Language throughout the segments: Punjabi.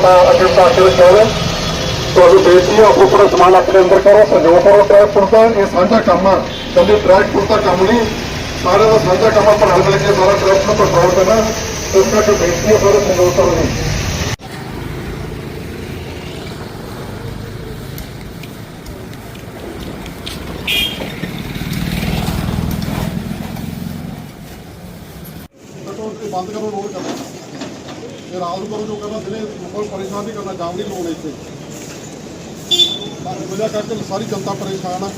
ਮੈਂ ਅੱਗੇ ਪਾਸੇ ਵਿੱਚ ਜਾਵਾਂ ਤੁਹਾਨੂੰ ਬੇਨਤੀ ਹੈ ਆਪੋ ਆਪਣਾ ਸਮਾਨ ਆਪਣੇ ਅੰਦਰ ਕਰੋ ਸਹਿਯੋਗ ਕਰੋ ਟਰੈਕ ਪੁਲਿਸ ਦਾ ਇਹ ਸਾਂਝਾ ਕੰਮ ਆ ਕੱਲੇ ਟਰੈਕ ਪੁਲਿਸ ਦਾ ਕੰਮ ਨਹੀਂ ਸਾਰਿਆਂ ਦਾ ਸਾਂਝਾ ਕੰਮ ਆ ਪਰ ਮਿਲ ਕੇ ਸਾਰਾ ਟਰੈਕ ਨੂੰ ਕੰਟਰੋਲ ਕਰਨਾ ਇਸ ਕਰਕੇ ਬੇਨਤੀ ਹੈ ਸਾਰੇ ਸਹਿਯੋਗ ਕਰੋ ਜੀ पेट्रोल को बंद करो रोड करना ये रात को ਰਾਜ ਕਰੋ ਜੋ ਕਹਿੰਦਾ ਸਿਰੇ ਲੋਕਾਂ ਨੂੰ ਪਰੇਸ਼ਾਨ ਨਹੀਂ ਕਰਨਾ ਜਾਮ ਦੀ ਲੋੜ ਇੱਥੇ ਵਜ੍ਹਾ ਕਰਕੇ ਸਾਰੀ ਜਨਤਾ ਪਰੇਸ਼ਾਨ ਆ।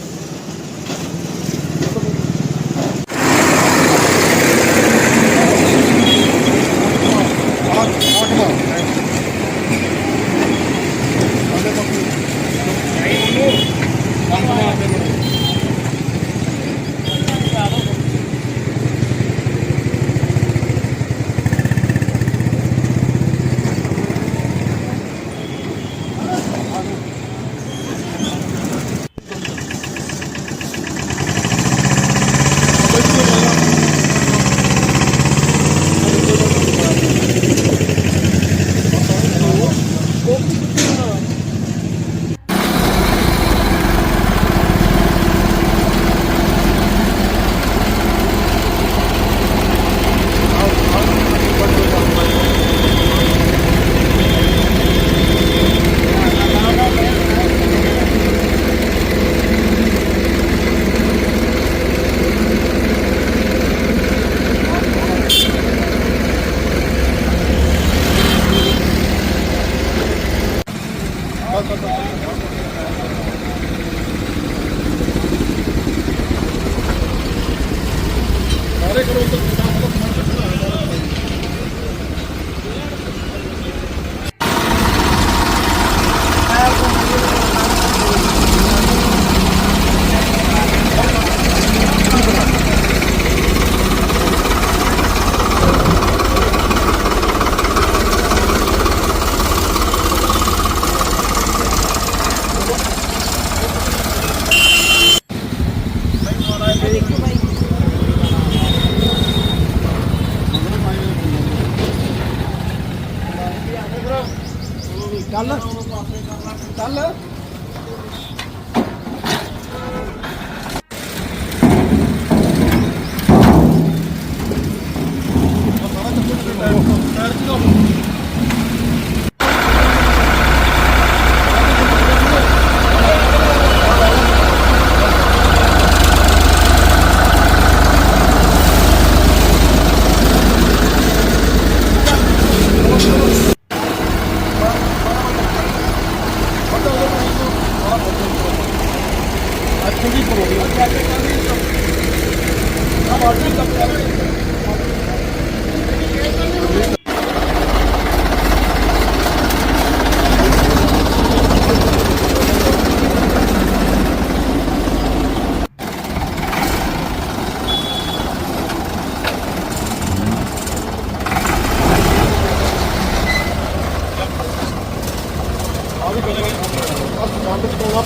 ਚੱਲ। ਕੱਲ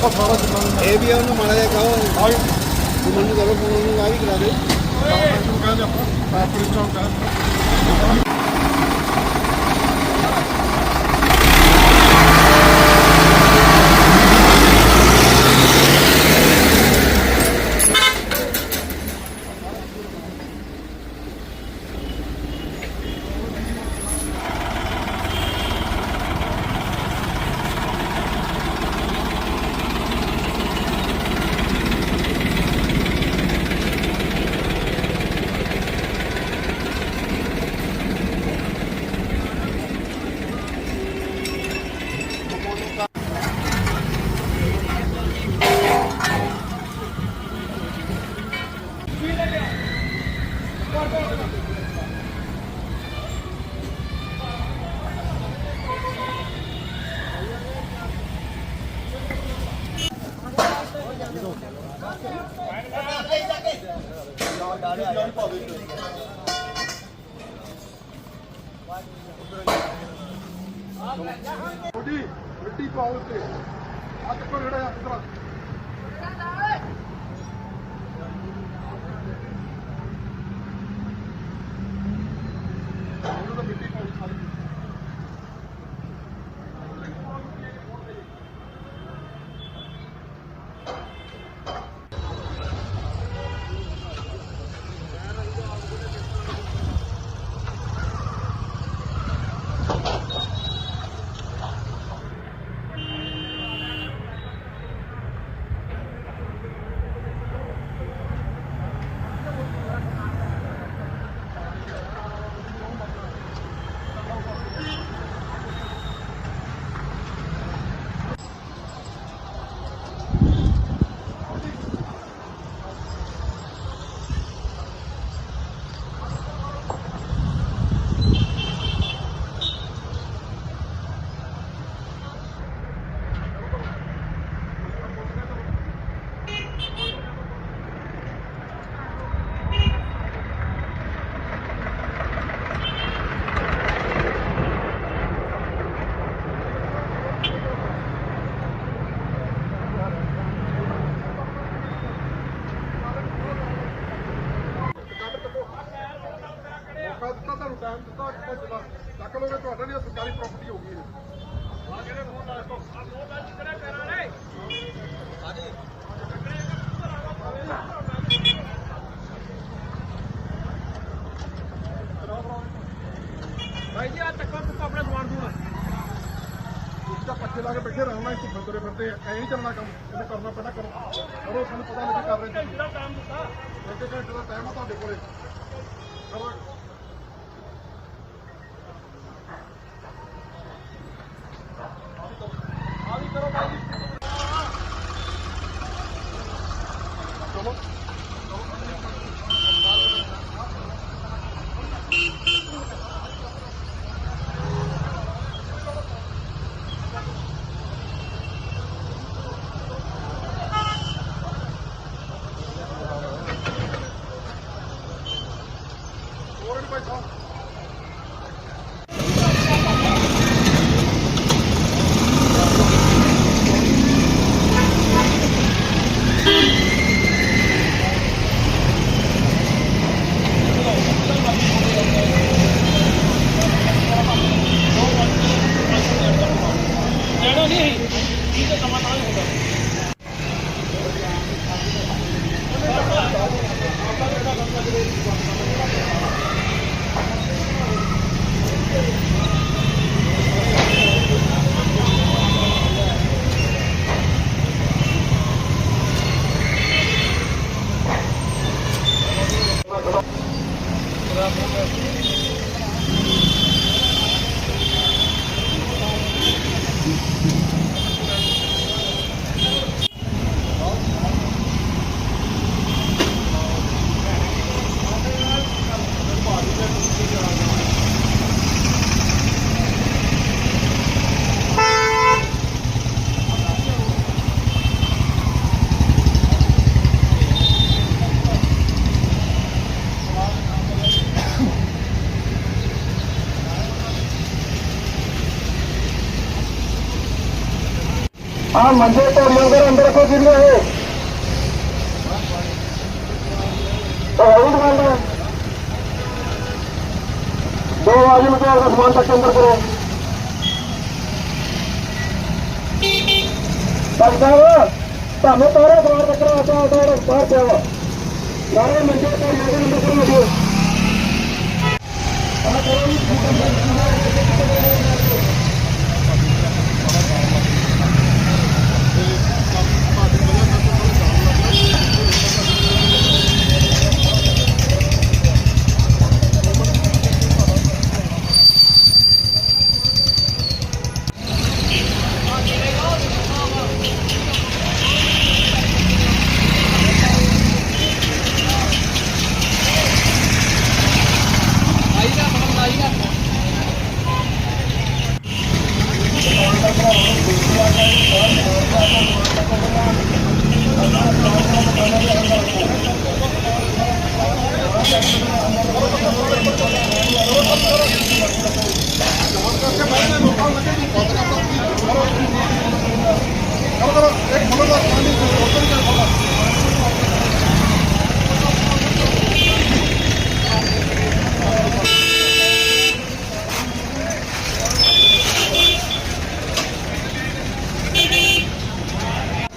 ਆਪਾਂ ਸਾਰਾ ਜਿੰਨਾ ਇਹ ਵੀ ਉਹਨੂੰ ਮਾੜਾ ਜਿਹਾ ਕਹੋ। ਆਈ। ਤੂੰ ਮੈਨੂੰ ਕਰੋ ਫੋਨ ਉਹਨੂੰ ਆ ਵੀ ਕਰਾ ਦੇ। ਨੂੰ ਕਹਿੰਦੇ ਆਪਾਂ। ਮੈਂ ਪੁਲਿਸ ਚੌਂਕ ਕਹਿੰਦਾ ਛੋਟੀ ਮਿੱਟੀ ਪਾਓ ਉੱਤੇ। ਆ ਚੱਕੋ ਜਿਹੜਾ ਆ ਇਧਰ ਉਹਨੂੰ ਤਾਂ ਮਿੱਟੀ ਪਾਓ ਸਾਰੀ ਭਾਈ ਜੀ ਆ ਚੱਕੋ ਤੂੰ ਆਪਣਾ ਸਮਾਨ ਦੂਣਾ ਤਾਂ ਪੱਕੇ ਲਾ ਕੇ ਬੈਠੇ ਰਹਿਣਾ ਇੱਥੇ ਫਿਰਦੇ ਫਿਰਦੇ ਐ ਨਹੀਂ ਚੱਲਣਾ ਕੰਮ ਇਹਨੇ ਕਰਨਾ ਪੈਣਾ ਕਰੋ। ਕਰੋ ਸਾਨੂੰ ਪਤਾ ਨਹੀਂ ਕਰ ਰਹੇ ਇੱਕ ਘੰਟੇ ਦਾ ਟਾਈਮ ਆ ਤੁਹਾਡੇ ਕੋਲੇ। ਕਰੋ। ਆ ਮੰਜੇ ਤੋੜੀਆਂ ਦੇ ਅੰਦਰ ਕੋ ਜਿੰਨੇ ਹੋ ਉਹ ਹੋਈ ਦੁਕਾਨ ਦਾ ਦੋ ਆਦਮੀ ਨੂੰ ਸਰਦਾਰ ਤੁਹਾਨੂੰ ਤਾਰੇ ਸਮਾਨ ਤੱਕ ਕਰੋ ਆਟੋ ਆਟੋ ਬਾਹਰ ਜਾਓ ਸਾਰੇ ਮੰਜੇ ਤੋੜੀਆਂ ਦੇ ਅੰਦਰ ਕਰੋ ਆ ਕਰੋ।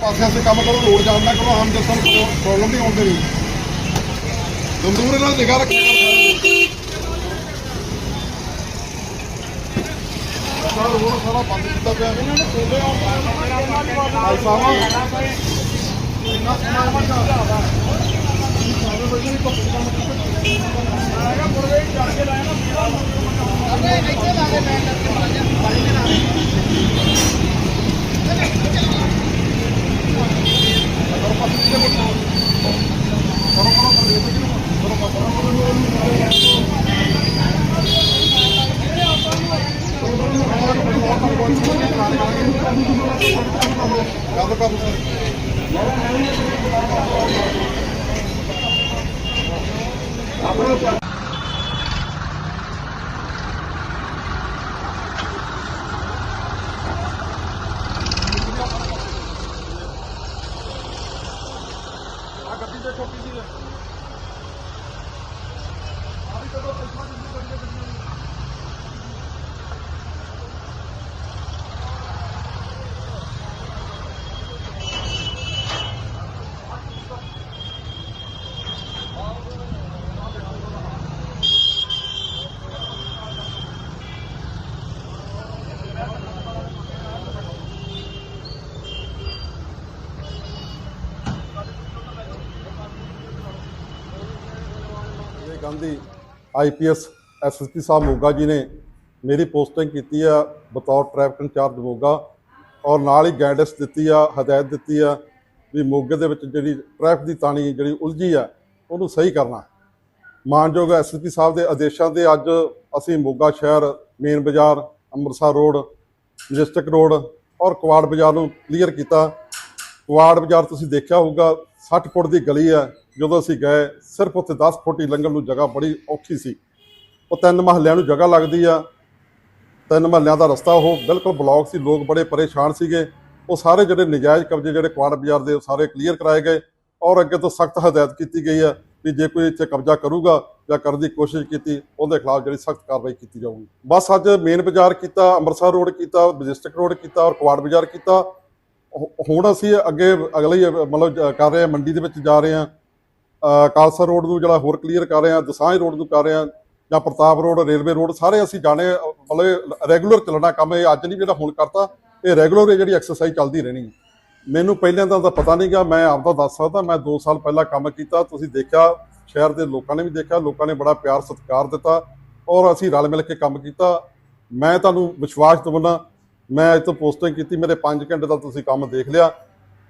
ਪਾਸੇ ਆਸੇ ਕੰਮ ਕਰੋ ਲੋਡ ਜਾਣ ਨਾ ਕਰੋ ਆਮ ਜਨਤਾ ਨੂੰ ਪ੍ਰੋਬਲਮ ਨਹੀਂ ਆਉਂਦੀ ਨਹੀਂ ਦੰਦੂਰੇ ਨਾਲ ਨਿਗਾਹ ਰੱਖਿਆ ਕਰੋ। ਸਾਰਾ ਰੋਡ ਸਾਰਾ ਬੰਦ ਕੀਤਾ ਪਿਆ ਇਹਨਾਂ ਨੇ ਖੋਲਿਆ ਭਾਈ ਸਾਹਿਬ ਇੰਨਾ ਸਮਾਨ ਵੱਡਾ ਸਾਰੇ ਬੈਠੇ ਨੇ ਧੁੱਪ ਚ ਕੰਮ ਕੀਤੇ ਗੱਲ ਕਰ ਸਰ ਗਾਂਧੀ ਆਈਪੀਐਸ ਐਸਐਸਪੀ ਸਾਹਿਬ ਮੋਗਾ ਜੀ ਨੇ ਮੇਰੀ ਪੋਸਟਿੰਗ ਕੀਤੀ ਆ, ਬਤੌਰ ਟ੍ਰੈਫਿਕ ਇੰਚਾਰਜ ਮੋਗਾ, ਔਰ ਨਾਲ ਹੀ ਗਾਈਡੈਂਸ ਦਿੱਤੀ ਆ, ਹਦਾਇਤ ਦਿੱਤੀ ਆ ਵੀ ਮੋਗੇ ਦੇ ਵਿੱਚ ਜਿਹੜੀ ਟ੍ਰੈਫਿਕ ਦੀ ਤਾਣੀ ਜਿਹੜੀ ਉਲਝੀ ਆ, ਉਹਨੂੰ ਸਹੀ ਕਰਨਾ। ਮਾਨਯੋਗ ਐਸਐਸਪੀ ਸਾਹਿਬ ਦੇ ਆਦੇਸ਼ਾਂ ਤੇ ਅੱਜ ਅਸੀਂ ਮੋਗਾ ਸ਼ਹਿਰ, ਮੇਨ ਬਾਜ਼ਾਰ, ਅੰਮ੍ਰਿਤਸਰ ਰੋਡ ਡਿਸਟ੍ਰਿਕਟ ਰੋਡ ਔਰ ਕੁਆੜ ਬਾਜ਼ਾਰ ਨੂੰ ਕਲੀਅਰ ਕੀਤਾ। ਕੁਆੜ ਬਾਜ਼ਾਰ ਤੁਸੀਂ ਦੇਖਿਆ ਹੋਊਗਾ 60 ਫੁੱਟ ਦੀ ਗਲੀ ਹੈ ਜਦੋਂ ਅਸੀਂ ਗਏ, ਸਿਰਫ ਉੱਥੇ 10 ਫੁੱਟ ਹੀ ਲੰਘਣ ਨੂੰ ਜਗ੍ਹਾ ਬੜੀ ਔਖੀ ਸੀ। ਉਹ ਤਿੰਨ ਮਹੱਲਿਆਂ ਨੂੰ ਜਗ੍ਹਾ ਲੱਗਦੀ ਆ। ਤਿੰਨ ਮਹੱਲਿਆਂ ਦਾ ਰਸਤਾ ਉਹ ਬਿਲਕੁਲ ਬਲੌਕ ਸੀ, ਲੋਕ ਬੜੇ ਪਰੇਸ਼ਾਨ ਸੀਗੇ। ਉਹ ਸਾਰੇ ਜਿਹੜੇ ਨਜਾਇਜ਼ ਕਬਜ਼ੇ ਜਿਹੜੇ ਕੁਆੜ ਬਾਜ਼ਾਰ ਦੇ, ਉਹ ਸਾਰੇ ਕਲੀਅਰ ਕਰਾਏ ਗਏ ਔਰ ਅੱਗੇ ਤੋਂ ਸਖਤ ਹਦਾਇਤ ਕੀਤੀ ਗਈ ਆ ਵੀ ਜੇ ਕੋਈ ਇੱਥੇ ਕਬਜ਼ਾ ਕਰੂਗਾ ਜਾਂ ਕਰਨ ਦੀ ਕੋਸ਼ਿਸ਼ ਕੀਤੀ, ਉਹਦੇ ਖਿਲਾਫ ਜਿਹੜੀ ਸਖਤ ਕਾਰਵਾਈ ਕੀਤੀ ਜਾਊਗੀ। ਬਸ ਅੱਜ ਮੇਨ ਬਾਜ਼ਾਰ ਕੀਤਾ, ਅੰਮ੍ਰਿਤਸਰ ਰੋਡ ਕੀਤਾ ਡਿਸਟ੍ਰਿਕਟ ਰੋਡ ਕੀਤਾ ਔਰ ਕੁਆੜ ਬਾਜ਼ਾਰ ਕੀਤਾ। ਹੁਣ ਅਸੀਂ ਅੱਗੇ ਅਗਲੇ ਮਤਲਬ ਕਰ ਰਹੇ ਹਾਂ ਮੰਡੀ ਦੇ ਵਿੱਚ ਜਾ ਰਹੇ ਹਾਂ ਕਾਲਸਾ ਰੋਡ ਨੂੰ ਜਿਹੜਾ ਹੋਰ ਕਲੀਅਰ ਕਰ ਰਹੇ ਹਾਂ, ਦਸਾਂਝ ਰੋਡ ਨੂੰ ਕਰ ਰਹੇ ਹਾਂ, ਜਾਂ ਪ੍ਰਤਾਪ ਰੋਡ, ਰੇਲਵੇ ਰੋਡ, ਸਾਰੇ ਅਸੀਂ ਜਾਣੇ ਮਤਲਬ ਰੈਗੂਲਰ ਚੱਲਣਾ ਕੰਮ ਇਹ ਅੱਜ ਨਹੀਂ ਜਿਹੜਾ ਹੁਣ ਕਰਤਾ, ਇਹ ਰੈਗੂਲਰ ਇਹ ਜਿਹੜੀ ਐਕਸਰਸਾਈਜ਼ ਚੱਲਦੀ ਰਹਿਣੀ ਹੈ। ਮੈਨੂੰ ਪਹਿਲਾਂ ਤਾਂ ਤਾਂ ਪਤਾ ਨਹੀਂਗਾ, ਮੈਂ ਆਪਦਾ ਦੱਸ ਸਕਦਾ, ਮੈਂ 2 ਸਾਲ ਪਹਿਲਾਂ ਕੰਮ ਕੀਤਾ, ਤੁਸੀਂ ਦੇਖਿਆ, ਸ਼ਹਿਰ ਦੇ ਲੋਕਾਂ ਨੇ ਵੀ ਦੇਖਿਆ, ਲੋਕਾਂ ਨੇ ਬੜਾ ਪਿਆਰ ਸਤਿਕਾਰ ਦਿੱਤਾ, ਔਰ ਅਸੀਂ ਰਲ ਮਿਲ ਕੇ ਕੰਮ ਕੀਤਾ। ਮੈਂ ਤੁਹਾਨੂੰ ਵਿਸ਼ਵਾਸ ਦਿਵਾਉਣਾ ਮੈਂ ਇਹ ਤੋਂ ਪੋਸਟਿੰਗ ਕੀਤੀ, ਮੇਰੇ 5 ਘੰਟੇ ਦਾ ਤੁਸੀਂ ਕੰਮ ਦੇਖ ਲਿਆ।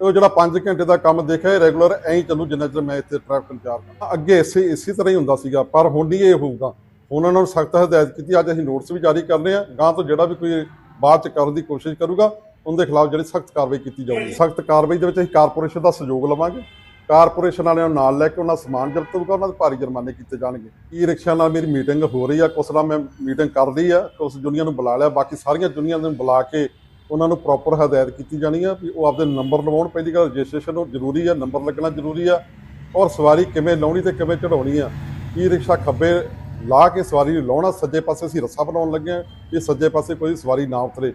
ਉਹ ਜਿਹੜਾ 5 ਘੰਟੇ ਦਾ ਕੰਮ ਦੇਖਿਆ, ਇਹ ਰੈਗੂਲਰ ਐਂ ਹੀ ਚੱਲੂ, ਜਿੰਨਾ ਚਿਰ ਮੈਂ ਇੱਥੇ ਟ੍ਰੈਫਿਕ ਇੰਚਾਰਜ ਹਾਂ ਅੱਗੇ ਇਸੇ ਇਸੇ ਤਰ੍ਹਾਂ ਹੀ ਹੁੰਦਾ ਸੀਗਾ, ਪਰ ਹੁਣ ਨਹੀਂ ਇਹ ਹੋਊਗਾ। ਹੁਣ ਉਹਨਾਂ ਨੂੰ ਸਖਤ ਹਦਾਇਤ ਕੀਤੀ, ਅੱਜ ਅਸੀਂ ਨੋਟਿਸ ਵੀ ਜਾਰੀ ਕਰ ਰਹੇ ਹਾਂ। ਗਾਂ ਤੋਂ ਜਿਹੜਾ ਵੀ ਕੋਈ ਬਾਅਦ ਚ ਕਰਨ ਦੀ ਕੋਸ਼ਿਸ਼ ਕਰੂਗਾ, ਉਹਦੇ ਖਿਲਾਫ ਜਿਹੜੀ ਸਖਤ ਕਾਰਵਾਈ ਕੀਤੀ ਜਾਊਗੀ। ਸਖਤ ਕਾਰਵਾਈ ਦੇ ਵਿੱਚ ਅਸੀਂ ਕਾਰਪੋਰੇਸ਼ਨ ਦਾ ਸਹਿਯੋਗ ਲਵਾਂਗੇ। ਕਾਰਪੋਰੇਸ਼ਨ ਵਾਲਿਆਂ ਨੂੰ ਨਾਲ ਲੈ ਕੇ ਉਹਨਾਂ ਦਾ ਸਮਾਨ ਜ਼ਬਤ ਹੋਊਗਾ, ਉਹਨਾਂ ਦੇ ਭਾਰੀ ਜੁਰਮਾਨੇ ਕੀਤੇ ਜਾਣਗੇ। ਈ ਰਿਕਸ਼ਾ ਨਾਲ ਮੇਰੀ ਮੀਟਿੰਗ ਹੋ ਰਹੀ ਆ, ਕੁਛ ਨਾਲ ਮੈਂ ਮੀਟਿੰਗ ਕਰ ਲਈ ਆ ਉਸ ਜੁਨੀਅਰ ਨੂੰ ਬੁਲਾ ਲਿਆ, ਬਾਕੀ ਸਾਰੀਆਂ ਜੁਨੀਅਰ ਨੂੰ ਬੁਲਾ ਕੇ ਉਹਨਾਂ ਨੂੰ ਪ੍ਰੋਪਰ ਹਦਾਇਤ ਕੀਤੀ ਜਾਣੀ ਆ ਵੀ ਉਹ ਆਪਦੇ ਨੰਬਰ ਲਵਾਉਣ। ਪਹਿਲੀ ਗੱਲ ਰਜਿਸਟ੍ਰੇਸ਼ਨ ਉਹ ਜ਼ਰੂਰੀ ਆ ਨੰਬਰ ਲੱਗਣਾ ਜ਼ਰੂਰੀ ਆ। ਔਰ ਸਵਾਰੀ ਕਿਵੇਂ ਲਾਉਣੀ ਤੇ ਕਿਵੇਂ ਚੜਾਉਣੀ ਆ। ਈ ਰਿਕਸ਼ਾ ਖੱਬੇ ਲਾ ਕੇ ਸਵਾਰੀ ਨੂੰ ਲਾਉਣਾ, ਸੱਜੇ ਪਾਸੇ ਅਸੀਂ ਰੱਸਾ ਬਣਾਉਣ ਲੱਗੇ ਆ ਇਹ ਸੱਜੇ ਪਾਸੇ ਕੋਈ ਸਵਾਰੀ ਨਾ ਉਤਰੇ।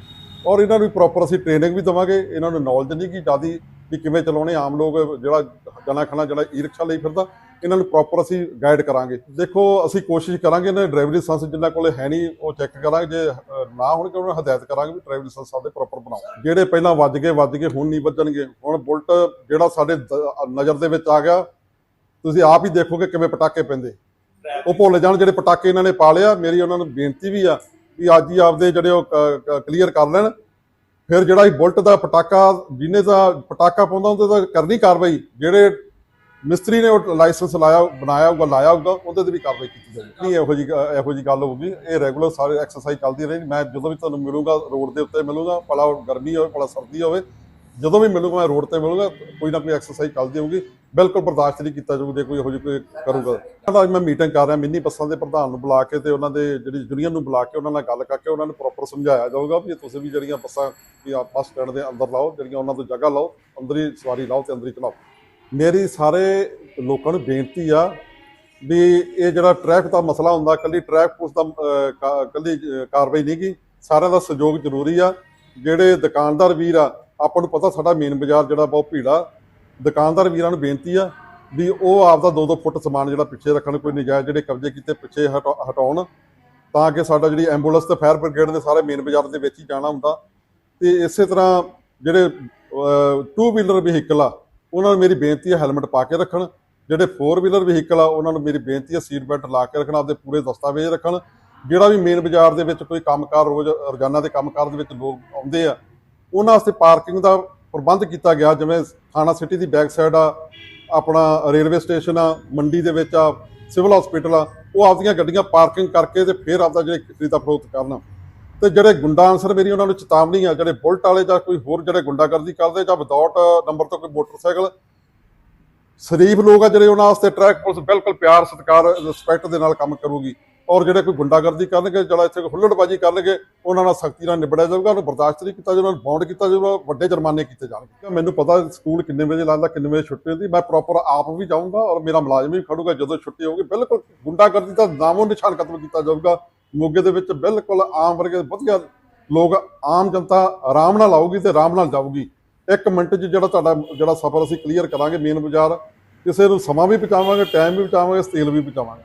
ਔਰ ਇਹਨਾਂ ਨੂੰ ਪ੍ਰੋਪਰ ਅਸੀਂ ਟ੍ਰੇਨਿੰਗ ਵੀ ਦੇਵਾਂਗੇ। ਇਹਨਾਂ ਨੂੰ ਨੌਲੇਜ ਨਹੀਂ ਕਿ ਜਿਆਦੀ ਵੀ ਕਿਵੇਂ ਚਲਾਉਣੇ, ਆਮ ਲੋਕ ਜਿਹੜਾ ਜਨਾ ਖਣਾ, ਜਿਹੜਾ ਈ ਰਿਕਸ਼ਾ ਲਈ ਫਿਰਦਾ, ਇਹਨਾਂ ਨੂੰ ਪ੍ਰੋਪਰ ਅਸੀਂ ਗਾਈਡ ਕਰਾਂਗੇ। ਦੇਖੋ, ਅਸੀਂ ਕੋਸ਼ਿਸ਼ ਕਰਾਂਗੇ ਇਹਨਾਂ ਡਰਾਈਵਰੀ ਲਾਇਸੈਂਸ ਜਿੰਨਾ ਕੋਲੇ ਹੈ ਨਹੀਂ, ਉਹ ਚੈੱਕ ਕਰਾਂਗੇ, ਜੇ ਨਾ ਹੋਣਗੇ ਉਹਨਾਂ ਨੂੰ ਹਦਾਇਤ ਕਰਾਂਗੇ ਵੀ ਡਰਾਈਵਰੀ ਲਾਇਸੈਂਸ ਸਾਡੇ ਪ੍ਰੋਪਰ ਬਣਾਓ। ਜਿਹੜੇ ਪਹਿਲਾਂ ਵੱਜ ਗਏ ਵੱਜ ਗਏ, ਹੁਣ ਨਹੀਂ ਵੱਜਣਗੇ। ਹੁਣ ਬੁਲਟ ਜਿਹੜਾ ਸਾਡੇ ਨਜ਼ਰ ਦੇ ਵਿੱਚ ਆ ਗਿਆ, ਤੁਸੀਂ ਆਪ ਹੀ ਦੇਖੋਗੇ ਕਿਵੇਂ ਪਟਾਕੇ ਪੈਂਦੇ। ਉਹ ਭੁੱਲ ਜਾਣ ਜਿਹੜੇ ਪਟਾਕੇ ਇਹਨਾਂ ਨੇ ਪਾ ਲਿਆ ਮੇਰੀ ਉਹਨਾਂ ਨੂੰ ਬੇਨਤੀ ਵੀ ਆ, ਵੀ ਅੱਜ ਹੀ ਆਪਦੇ ਜਿਹੜੇ ਉਹ ਕਲੀਅਰ ਕਰ ਲੈਣ। ਫਿਰ ਜਿਹੜਾ ਇਹ ਬੁਲਟ ਦਾ ਪਟਾਕਾ, ਜਿਹਨੇ ਦਾ ਪਟਾਕਾ ਪਾਉਂਦਾ, ਉਹਦੇ ਤਾਂ ਕਰਨੀ ਕਾਰਵਾਈ। ਜਿਹੜੇ ਮਿਸਤਰੀ ਨੇ ਉਹ ਲਾਇਸੈਂਸ ਲਾਇਆ, ਬਣਾਇਆ ਹੋਊਗਾ, ਲਾਇਆ ਹੋਊਗਾ, ਉਹਦੇ ਤੇ ਵੀ ਕਾਰਵਾਈ ਕੀਤੀ ਜਾਊਗੀ। ਨਹੀਂ, ਇਹੋ ਜੀ ਇਹੋ ਜੀ ਗੱਲ ਹੋਊਗੀ। ਇਹ ਰੈਗੂਲਰ ਸਾਰੇ ਐਕਸਰਸਾਈਜ਼ ਚੱਲਦੀ ਰਹੇਗੀ ਮੈਂ ਜਦੋਂ ਵੀ ਤੁਹਾਨੂੰ ਮਿਲੂੰਗਾ, ਰੋਡ ਦੇ ਉੱਤੇ ਮਿਲੂੰਗਾ, ਭਲਾ ਉਹ ਗਰਮੀ ਹੋਵੇ, ਭਲਾ ਸਰਦੀ ਹੋਵੇ ਜਦੋਂ ਵੀ ਮਿਲੂੰਗਾ ਮੈਂ ਰੋਡ ਤੇ ਮਿਲੂੰਗਾ, ਕੋਈ ਨਾ ਕੋਈ ਐਕਸਰਸਾਈਜ਼ ਚੱਲਦੀ ਹੋਊਗੀ ਬਿਲਕੁਲ ਬਰਦਾਸ਼ਤ ਨਹੀਂ ਕੀਤਾ ਜਾਊਗਾ, ਜੇ ਕੋਈ ਇਹੋ ਜਿਹੀ ਕੋਈ ਕਰੂਗਾ। ਕਹਿੰਦਾ ਮੈਂ ਮੀਟਿੰਗ ਕਰ ਰਿਹਾ, ਮਿੰਨੀ ਬੱਸਾਂ ਦੇ ਪ੍ਰਧਾਨ ਨੂੰ ਬੁਲਾ ਕੇ ਤੇ ਉਹਨਾਂ ਦੇ ਜਿਹੜੀ ਯੂਨੀਅਨ ਨੂੰ ਬੁਲਾ ਕੇ ਉਹਨਾਂ ਨਾਲ ਗੱਲ ਕਰਕੇ ਉਹਨਾਂ ਨੂੰ ਪ੍ਰੋਪਰ ਸਮਝਾਇਆ ਜਾਊਗਾ ਵੀ ਤੁਸੀਂ ਵੀ ਜਿਹੜੀਆਂ ਬੱਸਾਂ ਵੀ ਆ ਬੱਸ ਸਟੈਂਡ ਦੇ ਅੰਦਰ ਲਾਓ, ਜਿਹੜੀਆਂ ਉਹਨਾਂ ਤੋਂ ਜਗ੍ਹਾ ਲਾਓ, ਅੰਦਰ ਹੀ ਸਵਾਰੀ ਲਾਓ ਤੇ ਅੰਦਰ ਹੀ ਚਲਾਓ। ਮੇਰੀ ਸਾਰੇ ਲੋਕਾਂ ਨੂੰ ਬੇਨਤੀ ਆ ਵੀ ਇਹ ਜਿਹੜਾ ਟ੍ਰੈਫਿਕ ਦਾ ਮਸਲਾ ਹੁੰਦਾ ਕੱਲੀ ਟ੍ਰੈਫਿਕ ਪੁਲਿਸ ਦਾ ਕਾ- ਕੱਲੀ ਕਾਰਵਾਈ ਨਹੀਂ ਗੀ, ਸਾਰਿਆਂ ਦਾ ਸਹਿਯੋਗ ਜ਼ਰੂਰੀ ਆ। ਜਿਹੜੇ ਦੁਕਾਨਦਾਰ ਵੀਰ ਆ ਆਪਾਂ ਨੂੰ ਪਤਾ ਸਾਡਾ ਮੇਨ ਬਾਜ਼ਾਰ ਜਿਹੜਾ ਬਹੁਤ ਭੀੜਾ। ਦੁਕਾਨਦਾਰ ਵੀਰਾਂ ਨੂੰ ਬੇਨਤੀ ਆ ਵੀ ਉਹ ਆਪਦਾ 2-2 ਫੁੱਟ ਸਮਾਨ ਜਿਹੜਾ ਪਿੱਛੇ ਰੱਖਣ, ਕੋਈ ਨਜਾਇਜ਼ ਜਿਹੜੇ ਕਬਜ਼ੇ ਕੀਤੇ ਪਿੱਛੇ ਹਟਾ- ਹਟਾਉਣ, ਤਾਂ ਕਿ ਸਾਡਾ ਜਿਹੜੀ ਐਂਬੂਲੈਂਸ ਤੇ ਫਾਇਰ ਬ੍ਰਿਗੇਡ ਦੇ ਸਾਰੇ ਮੇਨ ਬਾਜ਼ਾਰ ਦੇ ਵਿੱਚ ਹੀ ਜਾਣਾ ਹੁੰਦਾ। ਤੇ ਇਸੇ ਤਰ੍ਹਾਂ ਜਿਹੜੇ ਟੂ ਵੀਲਰ ਵਹੀਕਲ ਆ, ਉਹਨਾਂ ਨੂੰ ਮੇਰੀ ਬੇਨਤੀ ਹੈ ਹੈਲਮਟ ਪਾ ਕੇ ਰੱਖਣ। ਜਿਹੜੇ ਫੋਰ ਵੀਲਰ ਵਹੀਕਲ ਆ, ਉਹਨਾਂ ਨੂੰ ਮੇਰੀ ਬੇਨਤੀ ਹੈ ਸੀਟ ਬੈਲਟ ਲਾ ਕੇ ਰੱਖਣ, ਆਪਦੇ ਪੂਰੇ ਦਸਤਾਵੇਜ਼ ਰੱਖਣ। ਜਿਹੜਾ ਵੀ ਮੇਨ ਬਾਜ਼ਾਰ ਦੇ ਵਿੱਚ ਕੋਈ ਕੰਮਕਾਰ ਰੋਜ਼ ਰੋਜ਼ਾਨਾ ਦੇ ਕੰਮਕਾਰ ਦੇ ਵਿੱਚ ਲੋਕ ਆਉਂਦੇ ਆ ਉਹਨਾਂ ਵਾਸਤੇ ਪਾਰਕਿੰਗ ਦਾ ਪ੍ਰਬੰਧ ਕੀਤਾ ਗਿਆ, ਜਿਵੇਂ ਥਾਣਾ ਸਿਟੀ ਦੀ ਬੈਕ ਸਾਈਡ ਆ, ਆਪਣਾ ਰੇਲਵੇ ਸਟੇਸ਼ਨ ਆ, ਮੰਡੀ ਦੇ ਵਿੱਚ ਆ, ਸਿਵਲ ਹਸਪੀਟਲ ਆ, ਉਹ ਆਪਦੀਆਂ ਗੱਡੀਆਂ ਪਾਰਕਿੰਗ ਕਰਕੇ ਤੇ ਫਿਰ ਆਪਦਾ ਜਿਹੜੇ ਖਰੀਦਾ ਫਰੋਖਤ ਕਰਨ। ਤੇ ਜਿਹੜੇ ਗੁੰਡਾ ਅਨਸਰ ਮੇਰੀ ਉਹਨਾਂ ਨੂੰ ਚੇਤਾਵਨੀ ਆ, ਜਿਹੜੇ ਬੁਲਟ ਵਾਲੇ ਜਾਂ ਕੋਈ ਹੋਰ ਜਿਹੜੇ ਗੁੰਡਾਗਰਦੀ ਕਰਦੇ ਜਾਂ ਵਿਦਆਊਟ ਨੰਬਰ ਤੋਂ ਕੋਈ ਮੋਟਰਸਾਈਕਲ, ਸ਼ਰੀਫ ਲੋਕ ਆ ਜਿਹੜੇ ਉਹਨਾਂ ਵਾਸਤੇ ਟਰੈਕ ਪੁਲਿਸ ਬਿਲਕੁਲ ਪਿਆਰ, ਸਤਿਕਾਰ ਰਿਸਪੈਕਟ ਦੇ ਨਾਲ ਕੰਮ ਕਰੂਗੀ। ਔਰ ਜਿਹੜੇ ਕੋਈ ਗੁੰਡਾਗਰਦੀ ਕਰਨਗੇ, ਜਿਹੜਾ ਇੱਥੇ ਕੋਈ ਹੁੱਲੜਬਾਜੀ ਕਰਨਗੇ, ਉਹਨਾਂ ਨਾਲ ਸਖਤੀ ਨਾਲ ਨਿਬੜਿਆ ਜਾਊਗਾ, ਉਹਨੂੰ ਬਰਦਾਸ਼ਤ ਨਹੀਂ ਕੀਤਾ ਜਾਊਗਾ ਬੌਂਡ ਕੀਤਾ ਜਾਊਗਾ, ਵੱਡੇ ਜੁਰਮਾਨੇ ਕੀਤੇ ਜਾਣਗੇ। ਮੈਨੂੰ ਪਤਾ ਸਕੂਲ ਕਿੰਨੇ ਵਜੇ ਲੱਗਦਾ, ਕਿੰਨੇ ਵਜੇ ਛੁੱਟੀ ਹੁੰਦੀ, ਮੈਂ ਪ੍ਰੋਪਰ ਆਪ ਵੀ ਜਾਊਂਗਾ ਔਰ ਮੇਰਾ ਮੁਲਾਜ਼ਮ ਵੀ ਖੜੂਗਾ, ਜਦੋਂ ਛੁੱਟੀ ਹੋਊਗੀ, ਬਿਲਕੁਲ ਗੁੰਡਾਗਰਦੀ ਦਾ ਨਾਮੋ ਨਿਸ਼ਾਨ ਖਤਮ ਕੀਤਾ ਜਾਊਗਾ। ਮੋਗੇ ਦੇ ਵਿੱਚ ਬਿਲਕੁਲ ਆਮ ਵਰਗੇ ਵਧੀਆ ਲੋਕ, ਆਮ ਜਨਤਾ ਆਰਾਮ ਨਾਲ ਆਊਗੀ ਤੇ ਆਰਾਮ ਨਾਲ ਜਾਊਗੀ। ਇੱਕ ਮਿੰਟ 'ਚ ਜਿਹੜਾ ਤੁਹਾਡਾ, ਜਿਹੜਾ ਸਫ਼ਰ ਅਸੀਂ ਕਲੀਅਰ ਕਰਾਂਗੇ ਮੇਨ ਬਾਜ਼ਾਰ, ਕਿਸੇ ਨੂੰ ਸਮਾਂ ਵੀ ਬਚਾਵਾਂਗੇ ਟਾਈਮ ਵੀ ਬਚਾਵਾਂਗੇ ਤੇਲ ਵੀ ਬਚਾਵਾਂਗੇ